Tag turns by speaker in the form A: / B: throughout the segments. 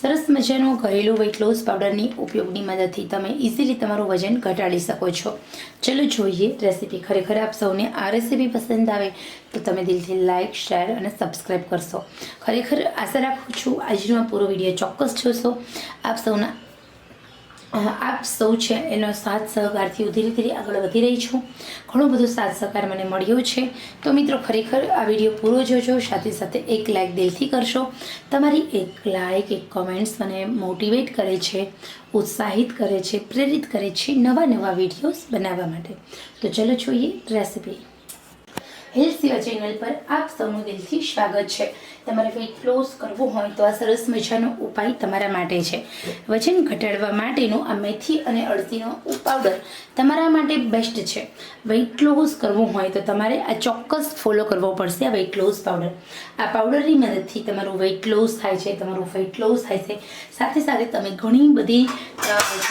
A: સરસ મજાનો ઘરેલું વેઇટ લોસ પાવડરની ઉપયોગની મદદથી તમે ઇઝીલી તમારું વજન ઘટાડી શકો છો. ચલો જોઈએ રેસીપી ખરેખર આપ સૌને આ રેસીપી પસંદ આવે તો તમે દિલથી લાઇક શેર અને સબસ્ક્રાઈબ કરશો. ખરેખર આશા રાખું છું આજનો આ પૂરો વીડિયો ચોક્કસ જોશો. આપ સૌના આપ સૌ છે એનો સાથ સહકારથી હું ધીરે ધીરે આગળ વધી રહી છું. ઘણો બધો સાથ સહકાર મને મળ્યો છે. તો મિત્રો, ખરેખર આ વીડિયો પૂરો જોજો, સાથે સાથે એક લાઇક દિલથી કરશો. તમારી એક લાઇક એક કોમેન્ટ્સ મને મોટિવેટ કરે છે, ઉત્સાહિત કરે છે, પ્રેરિત કરે છે નવા નવા વિડીયોઝ બનાવવા માટે. તો ચલો જોઈએ રેસીપી હેલ્થ સેવા ચેનલ પર આપ સૌનું દિલથી સ્વાગત છે. તમારે વેઇટ લોસ કરવું હોય તો આ સરસ મજાનો ઉપાય તમારા માટે છે. વજન ઘટાડવા માટેનો આ મેથી અને અળસીનો પાવડર તમારા માટે બેસ્ટ છે. વેઇટ લોસ કરવું હોય તો તમારે આ ચોક્કસ ફોલો કરવો પડશે આ વેઇટ લોસ પાવડર આ પાવડરની મદદથી તમારું વેઇટ લોસ થાય છે, તમારું વેઇટ લોસ થાય છે. સાથે સાથે તમે ઘણી બધી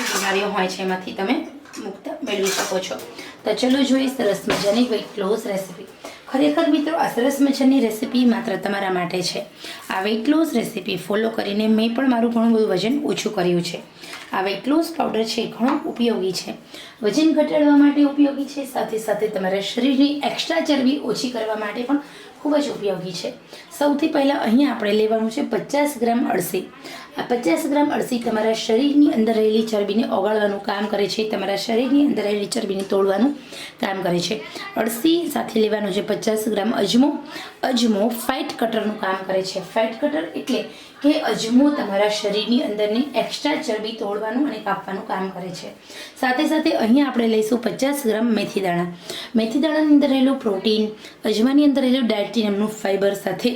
A: બીમારીઓ હોય છે એમાંથી તમે મુક્ત મેળવી શકો છો. તો ચલો જોઈએ સરસ મજાની વેઇટ લોસ રેસીપી ખરેખર મિત્રો, આ સરસ મજાની રેસીપી માત્ર તમારા માટે છે. આ વેઇટ લોસ રેસીપી ફોલો કરીને મેં પણ મારું ઘણું બધું વજન ઓછું કર્યું છે. આ વેઇટ લોસ પાવડર છે ઘણો ઉપયોગી છે. વજન ઘટાડવા માટે ઉપયોગી છે, સાથે સાથે તમારા શરીરની એક્સ્ટ્રા ચરબી ઓછી કરવા માટે પણ ખૂબ જ ઉપયોગી છે. સૌથી પહેલાં અહીંયા આપણે લેવાનું છે પચાસ ગ્રામ અળસી. આ પચાસ ગ્રામ અળસી તમારા શરીરની અંદર રહેલી ચરબીને ઓગાળવાનું કામ કરે છે. તમારા શરીરની અંદર રહેલી ચરબીને તોડવાનું કામ કરે છે. અળસી સાથે લેવાનું છે પચાસ ગ્રામ અજમો. અજમો ફેટ કટરનું કામ કરે છે. ફેટ કટર એટલે કે અજમો તમારા શરીરની અંદરની એક્સ્ટ્રા ચરબી તોડવાનું અને કાપવાનું કામ કરે છે. સાથે સાથે અહીંયા આપણે લઈશું પચાસ ગ્રામ મેથી દાણા. મેથી દાણાની અંદર રહેલું પ્રોટીન, અજમાની અંદર રહેલું ડાયટીનમનું ફાઇબર સાથે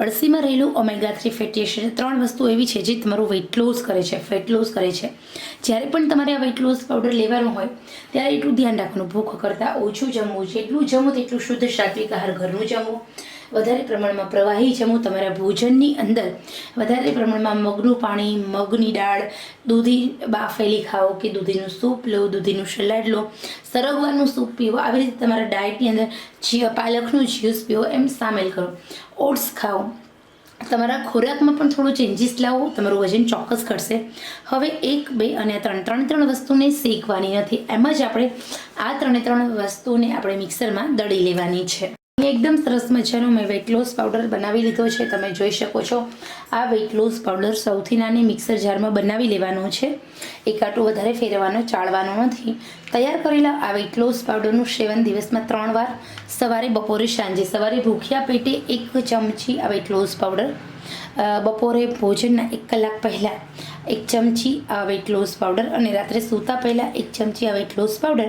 A: અળસીમાં રહેલું ઓમેગા થ્રી ફેટી એસિડ ત્રણ વસ્તુ એવી છે જે તમારું વેઇટ લોસ કરે છે ફેટ લોસ કરે છે. જ્યારે પણ તમારે આ વેઇટ લોસ પાવડર લેવાનું હોય, ત્યારે એટલું ધ્યાન રાખવાનું. ભૂખ કરતાં ઓછું જમવું, જેટલું જમો તેટલું શુદ્ધ સાત્વિક આહાર ઘરનું જમવું વધારે પ્રમાણમાં પ્રવાહી જમવું તમારા ભોજનની અંદર વધારે પ્રમાણમાં મગનું પાણી, મગની દાળ, દૂધી બાફેલી ખાઓ કે દૂધીનું સૂપ લો, દૂધીનું સલાડ લો, સરગવાનું સૂપ પીવો. આવી રીતે તમારા ડાયટની અંદર જી પાલકનું જ્યુસ પીવો, એમ સામેલ કરો. ઓટ્સ ખાઓ. તમારા ખોરાકમાં પણ થોડું ચેન્જીસ લાવો. તમારું વજન ચોક્કસ ઘટશે. હવે એક, બે અને ત્રણ ત્રણ ત્રણ વસ્તુને શેકવાની નથી. એમ જ આપણે આ ત્રણે ત્રણ વસ્તુને આપણે મિક્સરમાં દળી લેવાની છે. એકદમ સરસ મજાનો મેં વેઇટ લોસ પાવડર બનાવી લીધો છે. તમે જોઈ શકો છો, આ વેઇટ લોસ પાવડર સૌથી નાની મિક્સર જારમાં બનાવી લેવાનો છે. એક આટલું વધારે ફેરવવાનો, ચાળવાનો નથી. તૈયાર કરેલા આ વેઇટ લોસ પાવડરનું સેવન દિવસમાં ત્રણ વાર, સવારે બપોરે સાંજે. સવારે ભૂખ્યા પેટે એક ચમચી આ વેઇટ લોસ પાવડર બપોરે ભોજનના એક કલાક પહેલાં એક ચમચી આ વેટ લોસ પાવડર અને રાત્રે સૂતા પહેલાં એક ચમચી આ વેટ લોસ પાવડર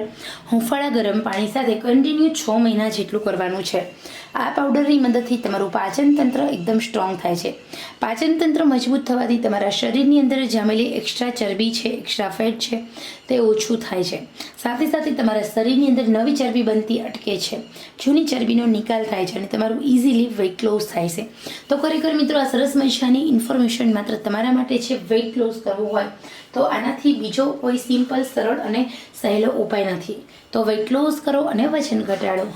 A: હુંફાળા ગરમ પાણી સાથે કન્ટિન્યુ છ મહિના જેટલું કરવાનું છે. આ પાવડરની મદદથી તમારું પાચન તંત્ર એકદમ સ્ટ્રોંગ થાય છે. પાચન તંત્ર મજબૂત થવાથી તમારા શરીરની અંદર જામેલી એક્સ્ટ્રા ચરબી છે એક્સ્ટ્રા ફેટ છે, તે ઓછું થાય છે. સાથે સાથે તમારા શરીરની અંદર નવી ચરબી બનતી અટકે છે. જૂની ચરબીનો નિકાલ થાય છે અને તમારું ઇઝીલી વેઇટ લોસ થાય છે. તો ખરેખર મિત્રો આ સરસ મજાની ઇન્ફોર્મેશન માત્ર તમારા માટે છે વેઇટ લોસ કરવું હોય તો આનાથી બીજો કોઈ સિમ્પલ સરળ અને સહેલો ઉપાય નથી. તો વેઇટ લોસ કરો અને વજન ઘટાડો.